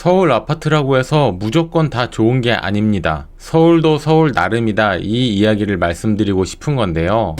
서울 아파트라고 해서 무조건 다 좋은 게 아닙니다. 서울도 서울 나름이다 이 이야기를 말씀드리고 싶은 건데요.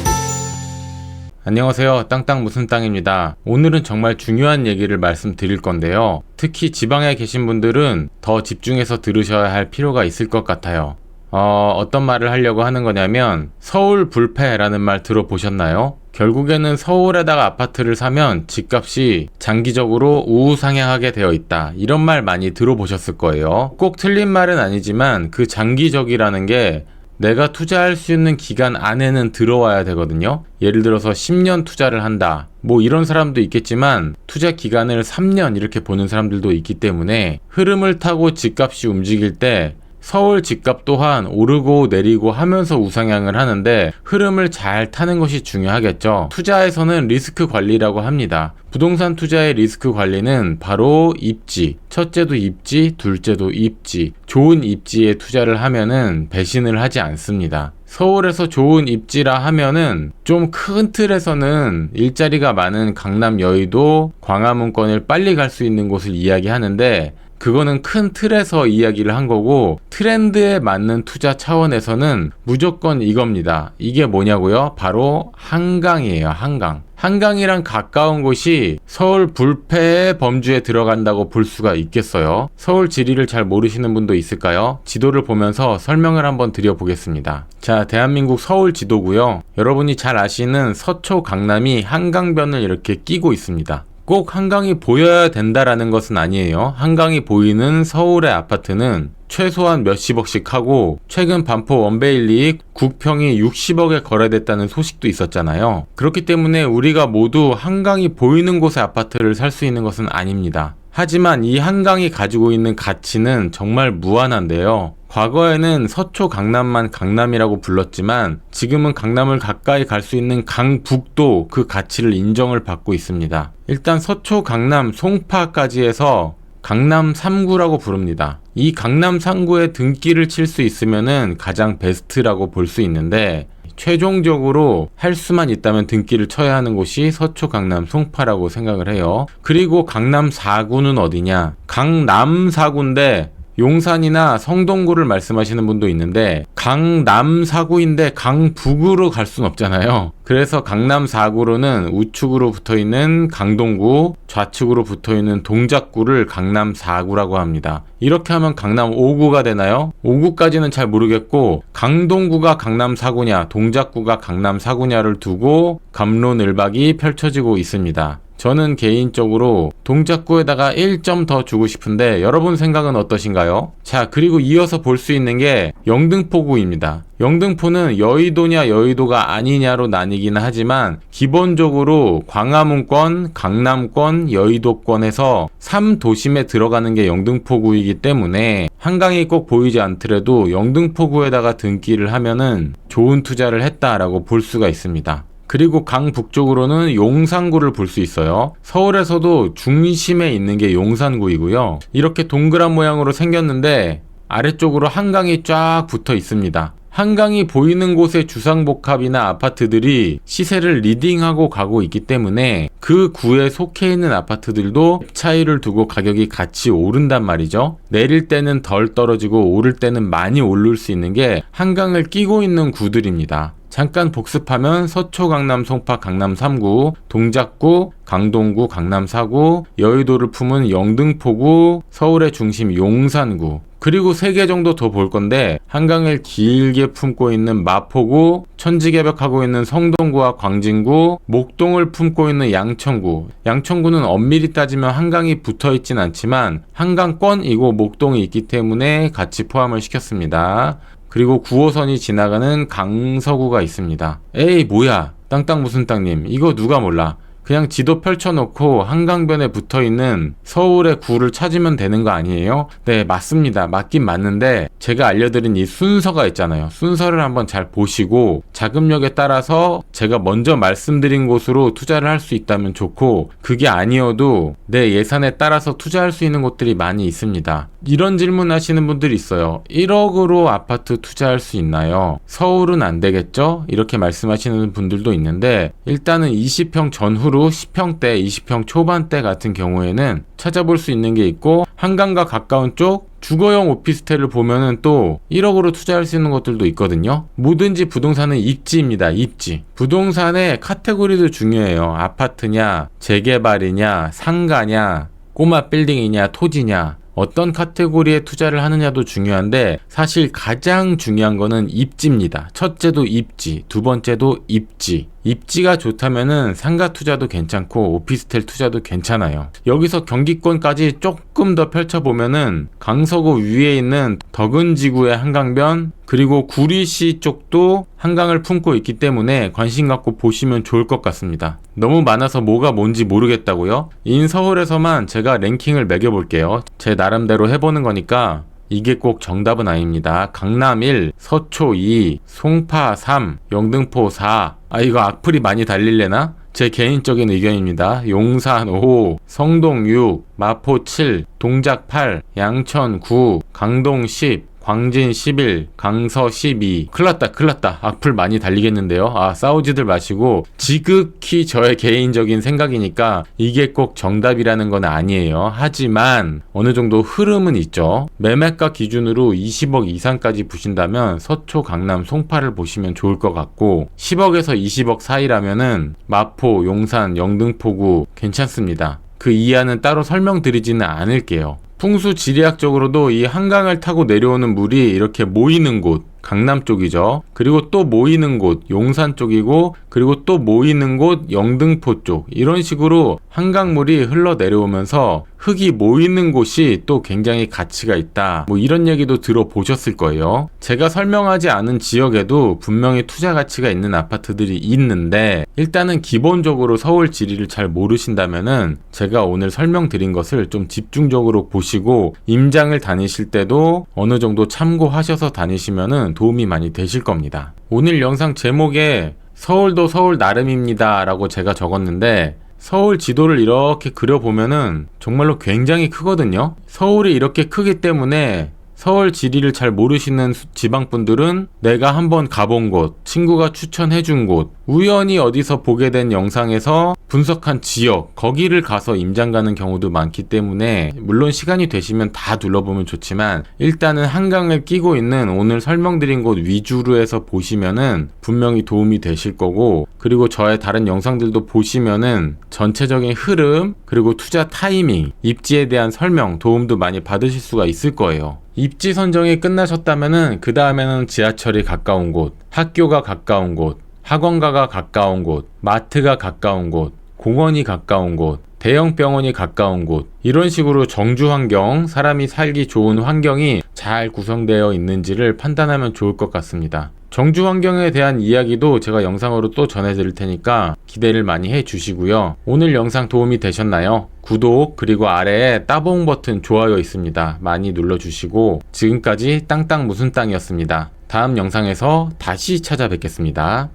안녕하세요. 땅땅 무슨 땅입니다. 오늘은 정말 중요한 얘기를 말씀드릴 건데요. 특히 지방에 계신 분들은 더 집중해서 들으셔야 할 필요가 있을 것 같아요. 어, 어떤 말을 하려고 하는 거냐면 서울 불패라는 말 들어보셨나요? 결국에는 서울에다가 아파트를 사면 집값이 장기적으로 우상향하게 되어 있다. 이런 말 많이 들어보셨을 거예요. 꼭 틀린 말은 아니지만 그 장기적이라는 게 내가 투자할 수 있는 기간 안에는 들어와야 되거든요. 예를 들어서 10년 투자를 한다. 뭐 이런 사람도 있겠지만 투자 기간을 3년 이렇게 보는 사람들도 있기 때문에 흐름을 타고 집값이 움직일 때 서울 집값 또한 오르고 내리고 하면서 우상향을 하는데 흐름을 잘 타는 것이 중요하겠죠. 투자에서는 리스크 관리라고 합니다. 부동산 투자의 리스크 관리는 바로 입지. 첫째도 입지, 둘째도 입지. 좋은 입지에 투자를 하면은 배신을 하지 않습니다. 서울에서 좋은 입지라 하면은 좀 큰 틀에서는 일자리가 많은 강남 여의도 광화문권을 빨리 갈 수 있는 곳을 이야기하는데 그거는 큰 틀에서 이야기를 한 거고 트렌드에 맞는 투자 차원에서는 무조건 이겁니다. 이게 뭐냐고요? 바로 한강이에요. 한강. 한강이랑 가까운 곳이 서울 불패의 범주에 들어간다고 볼 수가 있겠어요. 서울 지리를 잘 모르시는 분도 있을까요? 지도를 보면서 설명을 한번 드려보겠습니다. 자, 대한민국 서울 지도고요. 여러분이 잘 아시는 서초 강남이 한강변을 이렇게 끼고 있습니다. 꼭 한강이 보여야 된다라는 것은 아니에요. 한강이 보이는 서울의 아파트는 최소한 몇십억씩 하고 최근 반포 원베일리 국평이 60억에 거래됐다는 소식도 있었잖아요. 그렇기 때문에 우리가 모두 한강이 보이는 곳의 아파트를 살 수 있는 것은 아닙니다. 하지만 이 한강이 가지고 있는 가치는 정말 무한한데요. 과거에는 서초 강남만 강남이라고 불렀지만 지금은 강남을 가까이 갈 수 있는 강북도 그 가치를 인정을 받고 있습니다. 일단 서초 강남 송파까지 해서 강남 3구라고 부릅니다. 이 강남 3구에 등기를 칠 수 있으면은 가장 베스트라고 볼 수 있는데 최종적으로 할 수만 있다면 등기를 쳐야 하는 곳이 서초 강남 송파라고 생각을 해요. 그리고 강남 4구는 어디냐? 강남 4구인데 용산이나 성동구를 말씀하시는 분도 있는데 강남 사구인데 강북으로 갈 수는 없잖아요. 그래서 강남 4구로는 우측으로 붙어 있는 강동구, 좌측으로 붙어 있는 동작구를 강남 4구라고 합니다. 이렇게 하면 강남 5구가 되나요? 5구까지는 잘 모르겠고 강동구가 강남 4구냐, 동작구가 강남 4구냐를 두고 감론을박이 펼쳐지고 있습니다. 저는 개인적으로 동작구에다가 1점 더 주고 싶은데 여러분 생각은 어떠신가요? 자, 그리고 이어서 볼 수 있는 게 영등포구입니다. 영등포는 여의도냐 여의도가 아니냐로 나뉘기는 하지만 기본적으로 광화문권, 강남권, 여의도권에서 3도심에 들어가는 게 영등포구이기 때문에 한강이 꼭 보이지 않더라도 영등포구에다가 등기를 하면은 좋은 투자를 했다라고 볼 수가 있습니다. 그리고 강 북쪽으로는 용산구를 볼 수 있어요. 서울에서도 중심에 있는 게 용산구이고요. 이렇게 동그란 모양으로 생겼는데 아래쪽으로 한강이 쫙 붙어 있습니다. 한강이 보이는 곳의 주상복합이나 아파트들이 시세를 리딩하고 가고 있기 때문에 그 구에 속해 있는 아파트들도 차이를 두고 가격이 같이 오른단 말이죠. 내릴 때는 덜 떨어지고 오를 때는 많이 오를 수 있는 게 한강을 끼고 있는 구들입니다. 잠깐 복습하면 서초 강남 송파 강남 3구, 동작구, 강동구 강남 4구, 여의도를 품은 영등포구, 서울의 중심 용산구, 그리고 세 개 정도 더 볼 건데 한강을 길게 품고 있는 마포구, 천지개벽하고 있는 성동구와 광진구, 목동을 품고 있는 양천구. 양천구는 엄밀히 따지면 한강이 붙어 있진 않지만 한강권이고 목동이 있기 때문에 같이 포함을 시켰습니다. 그리고 9호선이 지나가는 강서구가 있습니다. 에이 뭐야 땅땅 무슨 땅님 이거 누가 몰라 그냥 지도 펼쳐놓고 한강변에 붙어 있는 서울의 구를 찾으면 되는 거 아니에요? 네, 맞습니다. 맞긴 맞는데 제가 알려드린 이 순서가 있잖아요. 순서를 한번 잘 보시고 자금력에 따라서 제가 먼저 말씀드린 곳으로 투자를 할 수 있다면 좋고 그게 아니어도 내 예산에 따라서 투자할 수 있는 곳들이 많이 있습니다. 이런 질문 하시는 분들이 있어요. 1억으로 아파트 투자할 수 있나요? 서울은 안 되겠죠? 이렇게 말씀하시는 분들도 있는데 일단은 20평 전후로 일반적으로 10평대, 20평 초반대 같은 경우에는 찾아볼 수 있는 게 있고 한강과 가까운 쪽 주거용 오피스텔을 보면은 또 1억으로 투자할 수 있는 것들도 있거든요. 뭐든지 부동산은 입지입니다. 입지. 부동산의 카테고리도 중요해요. 아파트냐, 재개발이냐, 상가냐, 꼬마 빌딩이냐, 토지냐. 어떤 카테고리에 투자를 하느냐도 중요한데 사실 가장 중요한 거는 입지입니다. 첫째도 입지, 두 번째도 입지. 입지가 좋다면은 상가 투자도 괜찮고 오피스텔 투자도 괜찮아요. 여기서 경기권까지 조금 더 펼쳐보면은 강서구 위에 있는 덕은지구의 한강변 그리고 구리시 쪽도 한강을 품고 있기 때문에 관심 갖고 보시면 좋을 것 같습니다. 너무 많아서 뭐가 뭔지 모르겠다고요? 인 서울에서만 제가 랭킹을 매겨볼게요. 제 나름대로 해보는 거니까 이게 꼭 정답은 아닙니다. 강남 1, 서초 2, 송파 3, 영등포 4. 아, 이거 악플이 많이 달릴래나? 제 개인적인 의견입니다. 용산 5, 성동 6, 마포 7, 동작 8, 양천 9, 강동 10, 광진 11, 강서 12. 큰났다, 큰났다. 악플 많이 달리겠는데요. 아, 싸우지들 마시고, 지극히 저의 개인적인 생각이니까 이게 꼭 정답이라는 건 아니에요. 하지만, 어느 정도 흐름은 있죠. 매매가 기준으로 20억 이상까지 부신다면 서초, 강남, 송파를 보시면 좋을 것 같고, 10억에서 20억 사이라면은 마포, 용산, 영등포구 괜찮습니다. 그 이하는 따로 설명드리지는 않을게요. 풍수 지리학적으로도 이 한강을 타고 내려오는 물이 이렇게 모이는 곳, 강남 쪽이죠. 그리고 또 모이는 곳, 용산 쪽이고, 그리고 또 모이는 곳, 영등포 쪽. 이런 식으로 한강물이 흘러 내려오면서 흙이 모이는 곳이 또 굉장히 가치가 있다. 뭐 이런 얘기도 들어보셨을 거예요. 제가 설명하지 않은 지역에도 분명히 투자 가치가 있는 아파트들이 있는데, 일단은 기본적으로 서울 지리를 잘 모르신다면은 제가 오늘 설명드린 것을 좀 집중적으로 보시고, 임장을 다니실 때도 어느 정도 참고하셔서 다니시면은 도움이 많이 되실 겁니다. 오늘 영상 제목에 서울도 서울 나름입니다 라고 제가 적었는데 서울 지도를 이렇게 그려보면은 정말로 굉장히 크거든요. 서울이 이렇게 크기 때문에 서울 지리를 잘 모르시는 수- 지방분들은 내가 한번 가본 곳, 친구가 추천해준 곳, 우연히 어디서 보게 된 영상에서 분석한 지역, 거기를 가서 임장 가는 경우도 많기 때문에 물론 시간이 되시면 다 둘러보면 좋지만 일단은 한강을 끼고 있는 오늘 설명드린 곳 위주로 해서 보시면은 분명히 도움이 되실 거고 그리고 저의 다른 영상들도 보시면은 전체적인 흐름 그리고 투자 타이밍, 입지에 대한 설명, 도움도 많이 받으실 수가 있을 거예요. 입지 선정이 끝나셨다면은 그 다음에는 지하철이 가까운 곳, 학교가 가까운 곳, 학원가가 가까운 곳, 마트가 가까운 곳, 공원이 가까운 곳, 대형 병원이 가까운 곳, 이런 식으로 정주 환경, 사람이 살기 좋은 환경이 잘 구성되어 있는지를 판단하면 좋을 것 같습니다. 정주 환경에 대한 이야기도 제가 영상으로 또 전해드릴 테니까 기대를 많이 해 주시고요. 오늘 영상 도움이 되셨나요? 구독 그리고 아래에 따봉 버튼 좋아요 있습니다. 많이 눌러주시고 지금까지 땅땅 무슨 땅이었습니다. 다음 영상에서 다시 찾아뵙겠습니다.